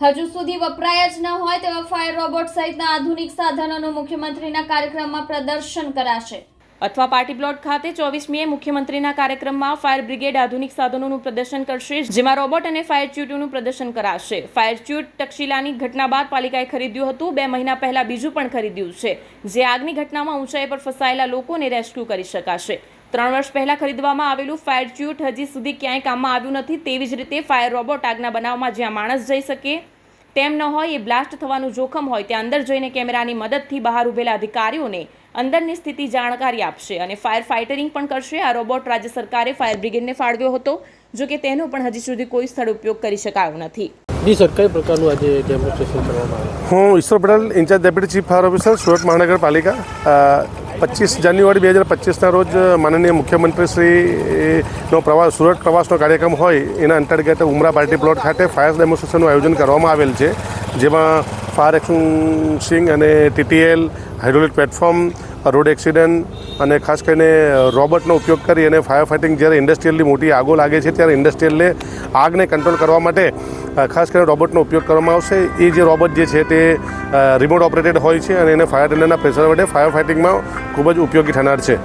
હજુ સુધી વપરાયા જ ન હોય તેવા ફાયર રોબોટ સહિતના આધુનિક સાધનોનું મુખ્યમંત્રીના કાર્યક્રમમાં પ્રદર્શન કરાશે. અથવા પાર્ટી પ્લોટ ખાતે ચોવીસમીએ મુખ્યમંત્રીના કાર્યક્રમમાં ફાયર બ્રિગેડ આધુનિક સાધનોનું પ્રદર્શન કરશે, જેમાં રોબોટ અને ફાયર ચ્યુટનું પ્રદર્શન કરાશે. ફાયર ચ્યુટ તક્ષિલાની ઘટના બાદ પાલિકાએ ખરીદ્યું હતું, બે મહિના પહેલા બીજું પણ ખરીદ્યું છે. જે આગની ઘટનામાં ઊંચાઈ પર ફસાયેલા લોકોને રેસ્ક્યુ કરી શકાશે. ત્રણ વર્ષ પહેલાં ખરીદવામાં આવેલું ફાયર ચ્યુટ હજી સુધી ક્યાંય કામમાં આવ્યું નથી તેવી જ રીતે ફાયર રોબોટ આગના બનાવમાં જ્યાં માણસ જઈ શકે તેમ ન હોય એ બ્લાસ્ટ થવાનું જોખમ હોય ત્યાં અંદર જઈને કેમેરાની મદદથી બહાર ઉભેલા અધિકારીઓને અંદરની સ્થિતિ જાણકારી આપશે અને ફાયર ફાઇટરિંગ પણ કરશે. આ રોબોટ રાજ્ય સરકારે ફાયર બ્રિગેડને ફાળવ્યો હતો જો કે તેનો પણ હજી સુધી કોઈ સ્થળ ઉપયોગ કરી શકાયો નથી. જી સર કઈ પ્રકારનું આજે ડેમોન્સ્ટ્રેશન કરવામાં આવ્યું? હું Ishwar Patel incharge deputy chief fire officer Surat મહાનગરપાલિકા. પચીસ જાન્યુઆરી બે હજાર પચીસના રોજ માનનીય મુખ્યમંત્રી શ્રીનો પ્રવાસ, સુરત પ્રવાસનો કાર્યક્રમ હોય, એના અંતર્ગત ઉમરા પાર્ટી પ્લોટ ખાતે ફાયર ડેમોન્સ્ટ્રેશનનું આયોજન કરવામાં આવેલ છે, જેમાં ફાયર એક્શન અને TTL hydraulic platform road accident અને ખાસ કરીને રોબોટનો ઉપયોગ કરી અને ફાયર ફાઇટિંગ જ્યારે ઇન્ડસ્ટ્રીયલની મોટી આગો લાગે છે, ત્યારે ઇન્ડસ્ટ્રીયલને આગને કંટ્રોલ કરવા માટે ખાસ કરીને રોબોટનો ઉપયોગ કરવામાં આવશે. એ જે રોબોટ જે છે તે રિમોટ ઓપરેટેડ હોય છે અને એને ફાયર ટેન્ડરના પ્રેશર વડે ફાયર ફાઇટિંગમાં ખૂબ જ ઉપયોગી થનાર છે.